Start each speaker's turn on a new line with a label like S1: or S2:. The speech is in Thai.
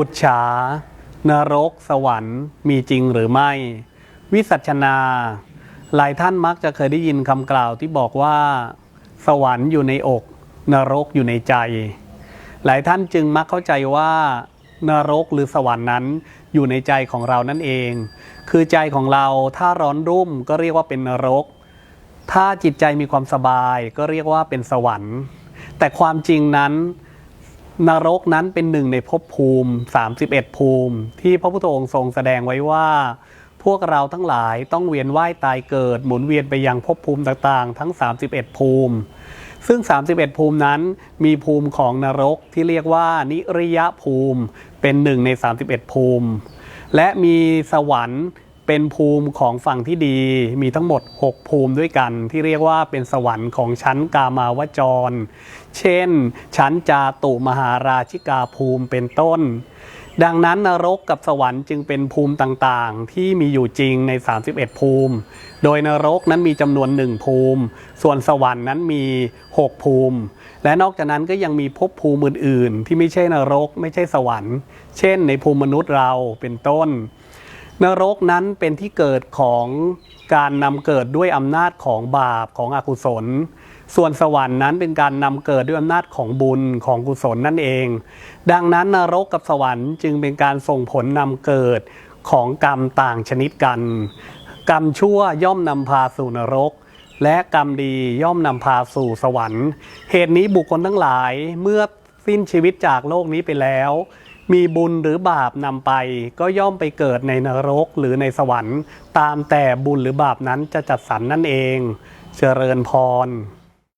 S1: ปุจฉานรกสวรรค์มีจริงหรือไม่ วิสัชนา หลายท่านมักจะเคยได้ยินคำกล่าวที่บอกว่า สวรรค์อยู่ในอก นรกอยู่ในใจ หลายท่านจึงมักเข้าใจว่านรกหรือสวรรค์นั้นอยู่ในใจของเรานั่นเอง คือใจของเราถ้าร้อนรุ่มก็เรียกว่าเป็นนรก ถ้าจิตใจมีความสบายก็เรียกว่าเป็นสวรรค์ แต่ความจริงนั้น นรกนั้นเป็นหนึ่งในภพภูมิ 31 ภูมิ ที่พระพุทธองค์ทรงแสดงไว้ว่า พวกเราทั้งหลายต้องเวียนว่ายตายเกิด หมุนเวียนไปยังภพภูมิต่างๆ ทั้ง 31 ภูมิ ซึ่ง 31 ภูมินั้นมีภูมิของนรกที่เรียกว่านิริยภูมิเป็นหนึ่งใน 31 ภูมิ และมีสวรรค์ เป็นภูมิของฝั่งที่ดีมีทั้งหมด 6 ภูมิด้วยกัน ที่เรียกว่าเป็นสวรรค์ของชั้นกามาวจร เช่น ชั้นจาตุมหาราชิกาภูมิเป็นต้น ดังนั้นนรกกับสวรรค์จึงเป็นภูมิต่างๆ ที่มีอยู่จริงใน 31 ภูมิ โดยนรกนั้นมีจำนวนหนึ่งภูมิ ส่วนสวรรค์นั้นมี 6 ภูมิ และนอกจากนั้นก็ยังมีภพภูมิอื่นๆ ที่ไม่ใช่นรกไม่ใช่สวรรค์ เช่น ในภูมิมนุษย์เราเป็นต้น นรกนั้นเป็นที่เกิดของการนำเกิดด้วยอำนาจของบาปของอกุศล ส่วนสวรรค์นั้นเป็นการนำเกิดด้วยอำนาจของบุญของกุศลนั่นเอง ดังนั้นนรกกับสวรรค์จึงเป็นการส่งผลนำเกิดของกรรมต่างชนิดกัน กรรมชั่วย่อมนำพาสู่นรก และกรรมดีย่อมนำพาสู่สวรรค์ เหตุนี้บุคคลทั้งหลายเมื่อสิ้นชีวิตจากโลกนี้ไปแล้ว มีบุญหรือบาปนำไป ก็ย่อมไปเกิดในนรกหรือในสวรรค์ ตามแต่บุญหรือบาปนั้นจะจัดสรรนั่นเอง เจริญพร